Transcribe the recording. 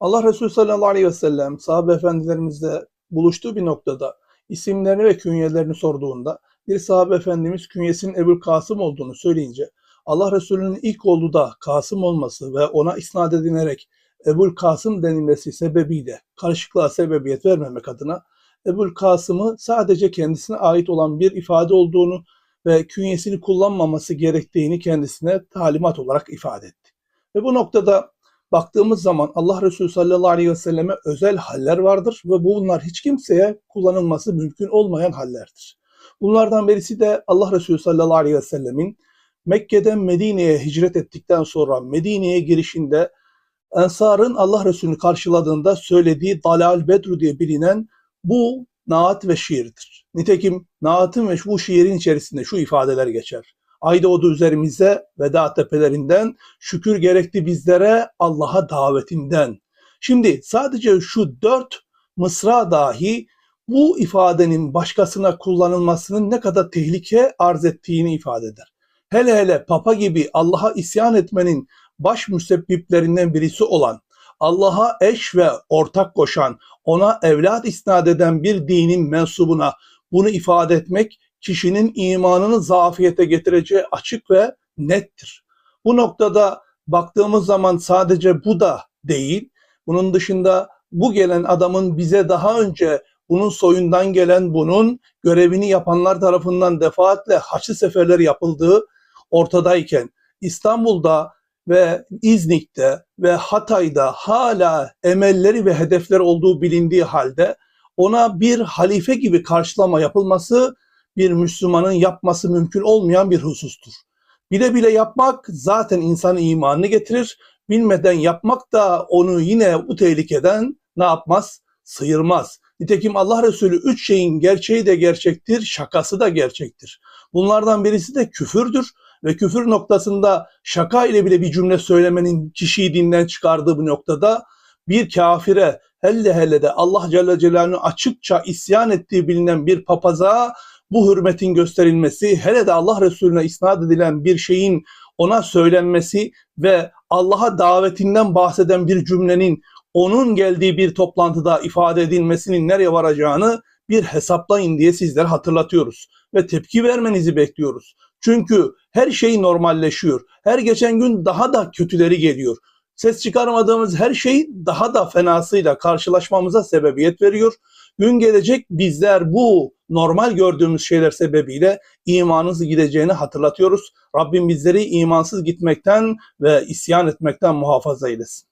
Allah Resulü sallallahu aleyhi ve sellem sahabe efendilerimizle buluştuğu bir noktada isimlerini ve künyelerini sorduğunda bir sahabe efendimiz künyesinin Ebu'l Kasım olduğunu söyleyince Allah Resulü'nün ilk oğlu da Kasım olması ve ona isnat edilerek Ebu'l Kasım denilmesi sebebiyle karışıklığa sebebiyet vermemek adına Ebu'l Kasım'ı sadece kendisine ait olan bir ifade olduğunu ve künyesini kullanmaması gerektiğini kendisine talimat olarak ifade etti. Ve bu noktada baktığımız zaman Allah Resulü sallallahu aleyhi ve selleme özel haller vardır ve bunlar hiç kimseye kullanılması mümkün olmayan hallerdir. Bunlardan birisi de Allah Resulü sallallahu aleyhi ve sellemin Mekke'den Medine'ye hicret ettikten sonra Medine'ye girişinde Ensar'ın Allah Resulü'nü karşıladığında söylediği Dalal Bedru diye bilinen bu naat ve şiirdir. Nitekim naatın ve bu şiirin içerisinde şu ifadeler geçer. Ay doğdu üzerimize veda tepelerinden, şükür gerekti bizlere Allah'a davetinden. Şimdi sadece şu dört mısra dahi bu ifadenin başkasına kullanılmasının ne kadar tehlike arz ettiğini ifade eder. Hele hele Papa gibi Allah'a isyan etmenin baş müsebbiplerinden birisi olan, Allah'a eş ve ortak koşan, ona evlat isnat eden bir dinin mensubuna bunu ifade etmek kişinin imanını zafiyete getireceği açık ve nettir. Bu noktada baktığımız zaman sadece bu da değil, bunun dışında bu gelen adamın bize daha önce bunun soyundan gelen bunun görevini yapanlar tarafından defaatle haçlı seferleri yapıldığı ortadayken İstanbul'da ve İznik'te ve Hatay'da hala emelleri ve hedefler olduğu bilindiği halde ona bir halife gibi karşılama yapılması bir Müslümanın yapması mümkün olmayan bir husustur. Bile bile yapmak zaten insanın imanını getirir. Bilmeden yapmak da onu yine bu tehlikeden ne yapmaz? Sıyırmaz. Nitekim Allah Resulü üç şeyin gerçeği de gerçektir, şakası da gerçektir. Bunlardan birisi de küfürdür ve küfür noktasında şaka ile bile bir cümle söylemenin kişiyi dinden çıkardığı bu noktada bir kafire hele hele de Allah Celle Celaluhu'nun açıkça isyan ettiği bilinen bir papaza bu hürmetin gösterilmesi, hele de Allah Resulüne isnat edilen bir şeyin ona söylenmesi ve Allah'a davetinden bahseden bir cümlenin onun geldiği bir toplantıda ifade edilmesinin nereye varacağını bir hesaplayın diye sizlere hatırlatıyoruz ve tepki vermenizi bekliyoruz. Çünkü her şey normalleşiyor. Her geçen gün daha da kötüleri geliyor. Ses çıkarmadığımız her şey daha da fenasıyla karşılaşmamıza sebebiyet veriyor. Gün gelecek bizler bu normal gördüğümüz şeyler sebebiyle imanınız gideceğini hatırlatıyoruz. Rabbim bizleri imansız gitmekten ve isyan etmekten muhafaza eylesin.